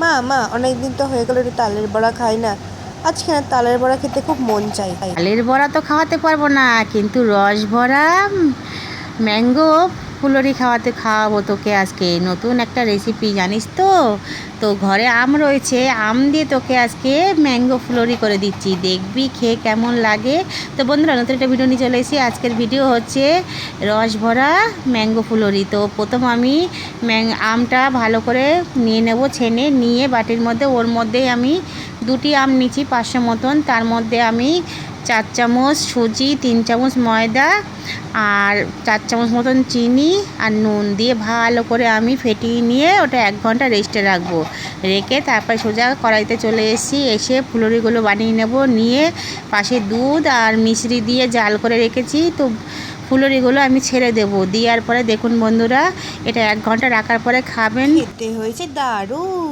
মা মা, অনেকদিন তো হয়ে গেল একটু তালের বড়া খাই না। আজকে না তালের বড়া খেতে খুব মন চাই তালের বড়া তো খাওয়াতে পারব না, কিন্তু রস ভরা ম্যাঙ্গো ফুলরি খাওয়াতে খাওয়াবো তোকে আজকে। নতুন একটা রেসিপি জানিস তো? তো ঘরে আম রয়েছে, আম দিয়ে তোকে আজকে ম্যাঙ্গো ফুলরি করে দিচ্ছি। দেখবি, খেয়ে কেমন লাগে। তো বন্ধুরা, নতুন একটা ভিডিও নিয়ে চলে এসেছি। আজকের ভিডিও হচ্ছে রস ভরা ম্যাঙ্গো ফুলরি। তো প্রথম আমি ম্যাং আমটা ভালো করে নিয়ে নেব, ছেনে নিয়ে বাটির মধ্যে, ওর মধ্যেই আমি দুটি আম নিচ্ছি পাঁচশো মতন। তার মধ্যে আমি চার চামচ সুজি, তিন চামচ ময়দা আর চার চামচ মতন চিনি আর নুন দিয়ে ভালো করে আমি ফেটিয়ে নিয়ে ওটা এক ঘণ্টা রেস্টে রাখব। রেখে তারপরে সোজা কড়াইতে চলে এসেছি। এসে ফুলরিগুলো বানিয়ে নেব। নিয়ে পাশে দুধ আর মিশ্রি দিয়ে জাল করে রেখেছি। তো ফুলরিগুলো আমি ছেড়ে দেবো। দেওয়ার পরে দেখুন বন্ধুরা, এটা এক ঘণ্টা রাখার পরে খাবেন। খেতে হয়েছে দারুণ!